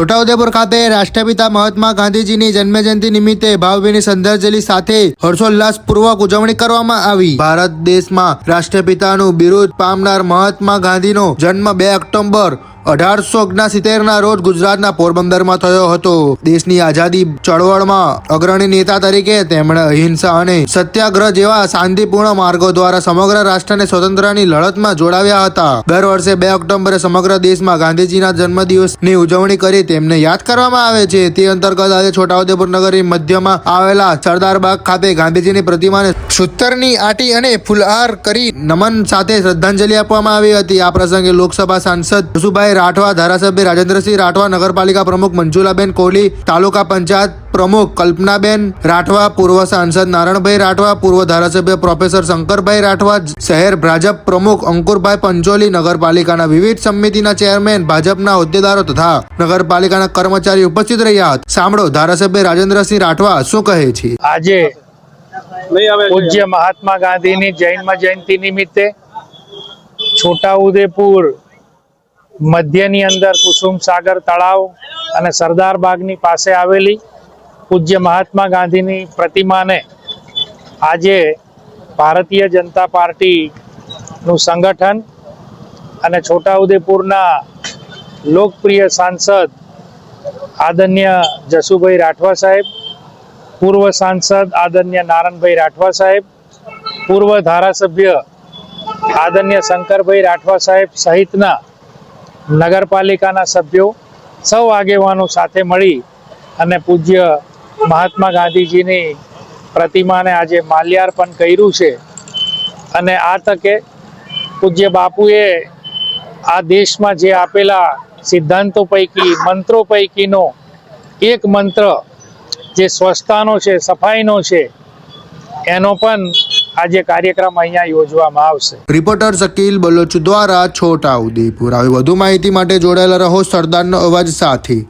છોટાઉદેપુર ખાતે રાષ્ટ્રપિતા મહાત્મા ગાંધીજીની જન્મજયંતિ નિમિત્તે ભાવભીની શ્રદ્ધાંજલિ સાથે હર્ષોલ્લાસપૂર્વક ઉજવણી કરવામાં આવી. ભારત દેશમાં રાષ્ટ્રપિતાનું બિરુદ પામનાર મહાત્મા ગાંધીનો જન્મ બે ઓક્ટોબર અઢારસો સિત્તેરના રોજ ગુજરાતના પોરબંદરમાં થયો હતો. દેશની આઝાદી ચળવળમાં અગ્રણી નેતા તરીકે તેમણે અહિંસા અને સત્યાગ્રહ જેવા શાંતિપૂર્ણ માર્ગો દ્વારા સમગ્ર રાષ્ટ્રને સ્વતંત્રની લડતમાં જોડાવ્યા હતા. દર વર્ષે બે ઓક્ટોબરે સમગ્ર દેશમાં ગાંધીજીના જન્મદિવસની ઉજવણી કરી તેમને યાદ કરવામાં આવે છે. તે અંતર્ગત આજે છોટાઉદેપુર નગરની મધ્યમાં આવેલા સરદારબાગ ખાતે ગાંધીજીની પ્રતિમાને સૂતરની આટી અને ફૂલહાર કરી નમન સાથે શ્રદ્ધાંજલિ આપવામાં આવી હતી. આ પ્રસંગે લોકસભા સાંસદ જસુભાઈ રાઠવા ધારાસભ્ય રાજેન્દ્રસિંહ રાઠવા નગરપાલિકા પ્રમુખ મંજુલાબેન કોહલી તાલુકા પંચાયત પ્રમુખ કલ્પનાબેન રાઠવા પૂર્વ સાંસદ નારણભાઈ રાઠવા પૂર્વ ધારાસભ્ય પ્રોફેસર શંકરભાઈ રાઠવા શહેર ભાજપ પ્રમુખ અંકુરભાઈ પંચોલી નગરપાલિકાના વિવિધ સમિતિના ચેરમેન ભાજપના હોદ્દેદારો તથા નગરપાલિકાના કર્મચારી ઉપસ્થિત રહ્યા હતા. સાંભળો ધારાસભ્ય રાજેન્દ્રસિંહ રાઠવા શું કહે છે? આજે પૂજ્ય મહાત્મા ગાંધીની જૈન જયંતિ નિમિત્તે છોટાઉદેપુર મધ્યની અંદર કુસુમ સાગર તળાવ અને સરદાર બાગની પાસે આવેલી પૂજ્ય મહાત્મા ગાંધીની પ્રતિમાને આજે ભારતીય જનતા પાર્ટીનું સંગઠન અને છોટાઉદેપુરના લોકપ્રિય સાંસદ આદરણીય જસુભાઈ રાઠવા સાહેબ, પૂર્વ સાંસદ આદરણીય નારણભાઈ રાઠવા સાહેબ, પૂર્વ ધારાસભ્ય આદરણીય શંકરભાઈ રાઠવા સાહેબ સહિતના નગરપાલિકાના સભ્યો સૌ આગેવાનો સાથે મળી અને પૂજ્ય મહાત્મા ગાંધીજીની પ્રતિમાને આજે માલ્યાર્પણ કર્યું છે. અને આ તકે પૂજ્ય બાપુએ આ દેશમાં જે આપેલા સિદ્ધાંતો પૈકી, મંત્રો પૈકીનો એક મંત્ર જે સ્વચ્છતાનો છે, સફાઈનો છે, એનો પણ આજે કાર્યક્રમ અહીંયા યોજવામાં આવશે. રિપોર્ટર શકીલ બલોચ દ્વારા છોટાઉદેપુર આવી વધુ માહિતી માટે જોડાયેલા રહો સરદારનો અવાજ સાથે.